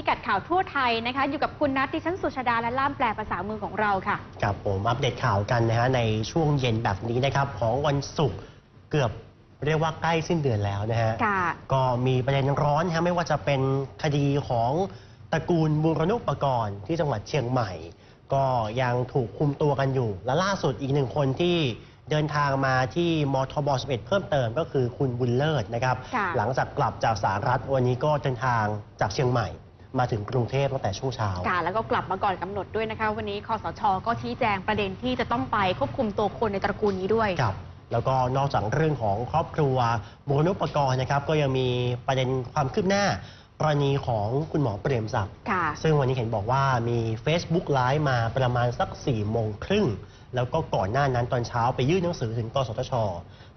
พิกัดข่าวทั่วไทยนะคะ อยู่กับคุณนัทดิฉันสุชาดาและล่ามแปลภาษามือของเราค่ะครับผมอัปเดตข่าวกันนะฮะในช่วงเย็นแบบนี้นะครับ ของวันศุกร์เกือบเรียกว่าใกล้สิ้นเดือนแล้วนะฮะค่ะ ก็มีประเด็นร้อนนะฮะไม่ว่าจะเป็นคดีของตระกูลบุรณุปกรณ์ที่จังหวัดเชียงใหม่ ก็ยังถูกคุมตัวกันอยู่ และล่าสุดอีกหนึ่งคนที่เดินทางมาที่มทบ11 เพิ่มเติมก็คือคุณบุญเลิศนะครับ ค่ะ หลังจากกลับจากสหรัฐวันนี้ก็เดินทางจากเชียงใหม่ มาถึงกรุงเทพตั้งแต่ช่วงเช้า ค่ะแล้วก็กลับมาก่อนกำหนดด้วยนะคะ วันนี้คอสชก็ชี้แจงประเด็นที่จะต้องไปควบคุมตัวคนในตระกูลนี้ด้วย ครับแล้วก็นอกจากเรื่องของครอบครัวบุรณุปกรณ์นะครับ ก็ยังมีประเด็นความคืบหน้า กรณีของคุณหมอเปรมศักดิ์ค่ะ ซึ่งวันนี้เห็นบอกว่ามี Facebook ไลฟ์มาประมาณสัก4ี่โมงครึ่ง แล้วก็ก่อนหน้านั้นตอนเช้าไปยื่นหนังสือถึงกสทช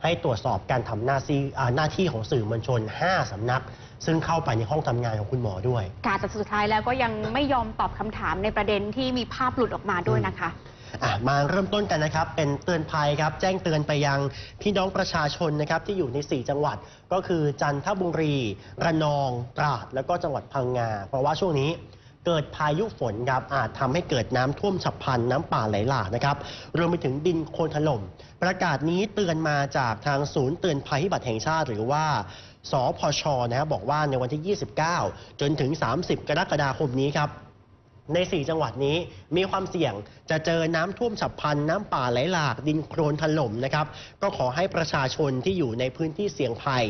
ให้ตรวจสอบการทำหน้าที่อ่าหน้าที่ของสื่อมวลชน 5สำนัก ซึ่งเข้าไปในห้องทำงานของคุณหมอด้วย ค่ะแต่สุดท้ายแล้วก็ยังไม่ยอมตอบคำถามในประเด็นที่มีภาพหลุดออกมาด้วยนะคะ อะมาเริ่มต้นกันนะครับ เป็นเตือนภัยครับ แจ้งเตือนไปยังพี่น้องประชาชนนะครับที่อยู่ใน 4 จังหวัด ก็คือจันทบุรี ระนอง ตราด แล้วก็จังหวัดพังงา เพราะว่าช่วงนี้เกิดพายุฝนครับอาจทำให้เกิดน้ำท่วมฉับพลันน้ำป่าไหลหลากนะครับรวมไปถึงดินโคลนถล่ม ประกาศนี้เตือนมาจากทางศูนย์เตือนภัยพิบัติแห่งชาติ หรือว่าสพชนะครับบอกว่าในวันที่ 29 จนถึง 30 กรกฎาคมนี้ครับ ใน 4 จังหวัดนี้มีความเสี่ยงจะเจอน้ำท่วมฉับพลันน้ำป่าไหลหลาก ดินโคลนถล่มนะครับ ก็ขอให้ประชาชนที่อยู่ในพื้นที่เสี่ยงภัย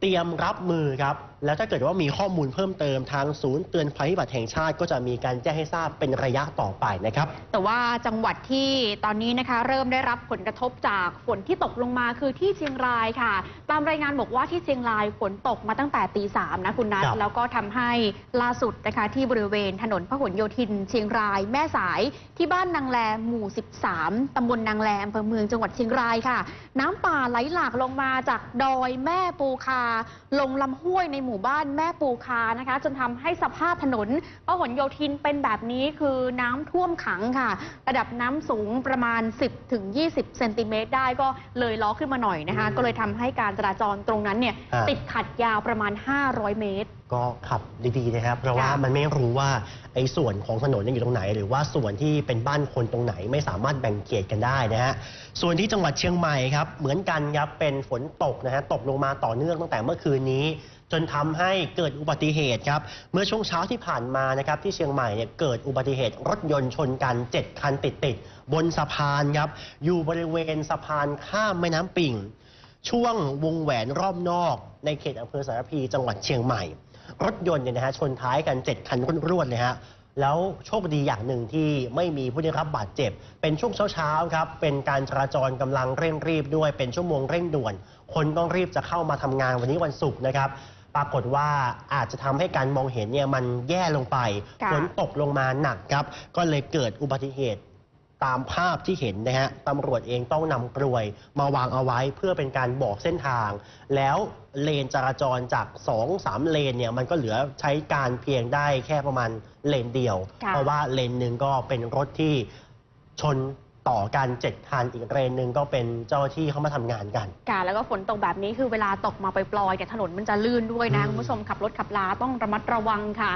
เตรียมรับมือครับ แล้วถ้าเกิดว่ามีข้อมูลเพิ่มเติมทางศูนย์เตือนภัยพิบัติแห่งชาติ ก็จะมีการแจ้งให้ทราบเป็นระยะต่อไปนะครับ แต่ว่าจังหวัดที่ตอนนี้นะคะเริ่มได้รับผลกระทบจากฝนที่ตกลงมาคือที่เชียงรายค่ะ ตามรายงานบอกว่าที่เชียงรายฝนตกมาตั้งแต่ตีสามนะคุณนัทครับ แล้วก็ทำให้ล่าสุดนะคะที่บริเวณถนนพหลโยธิน เชียงรายแม่สายที่บ้านนางแลหมู่ 13ตำบลนางแลอำเภอเมืองจังหวัดเชียงรายค่ะ น้ำป่าไหลหลากลงมาจากดอยแม่ปูคา ลงลำห้วยในหมู่บ้านแม่ปูคานะคะ จนทำให้สภาพถนนพหลโยธินเป็นแบบนี้คือน้ำท่วมขังค่ะ ระดับน้ำสูงประมาณ 10ถึง20เซนติเมตรได้ก็เลยล้อขึ้นมาหน่อยนะคะอืมก็เลยทำให้การจราจรตรงนั้นเนี่ยฮะติดขัดยาวประมาณ 500 เมตร ก็ขับดีๆนะครับ เพราะว่าค่ะมันไม่รู้ว่าไอ้ส่วนของถนนเนี่ยอยู่ตรงไหน หรือว่าส่วนที่เป็นบ้านคนตรงไหนไม่สามารถแบ่งเขตกันได้นะฮะส่วนที่จังหวัดเชียงใหม่ครับเหมือนกันครับเป็นฝนตกนะฮะตกลงมาต่อเนื่องตั้งแต่เมื่อคืนนี้ จนทำให้เกิดอุบัติเหตุครับ เมื่อช่วงเช้าที่ผ่านมานะครับที่เชียงใหม่เนี่ยเกิดอุบัติเหตุรถยนต์ชนกัน 7 คันติดๆบนสะพานครับ อยู่บริเวณสะพานข้ามแม่น้ำปิ่ง ช่วงวงแหวนรอบนอก ในเขตอำเภอสารพีจังหวัดเชียงใหม่ รถยนต์เนี่ยนะฮะชนท้ายกัน 7 คันรวดๆเลยฮะแล้วโชคดีอย่างหนึ่งที่ไม่มีผู้ได้รับบาดเจ็บ เป็นช่วงเช้าๆครับ เป็นการจราจรกำลังเร่งรีบด้วย เป็นชั่วโมงเร่งด่วน คนต้องรีบจะเข้ามาทำงานวันนี้วันศุกร์นะครับ ปรากฏว่าอาจจะทำให้การมองเห็นเนี่ยมันแย่ลงไปค่ะ ฝนตกลงมาหนักครับ ก็เลยเกิดอุบัติเหตุตามภาพที่เห็นนะฮะตำรวจเองต้องนำกลวย มาวางเอาไว้เพื่อเป็นการบอกเส้นทาง แล้วเลนจราจรจาก 2-3 เลนเนี่ยมันก็เหลือใช้การเพียงได้แค่ประมาณเลนเดียว ค่ะ เพราะว่าเลนหนึ่งก็เป็นรถที่ชน ต่อกันเจ็ดคันอีกเลนหนึ่งก็เป็นเจ้าหน้าที่เข้ามาทำงานกัน ค่ะแล้วก็ฝนตกแบบนี้คือเวลาตกมาปล่อยๆแต่ถนนมันจะลื่นด้วยนะอืมคุณผู้ชมขับรถขับลาต้องระมัดระวังค่ะ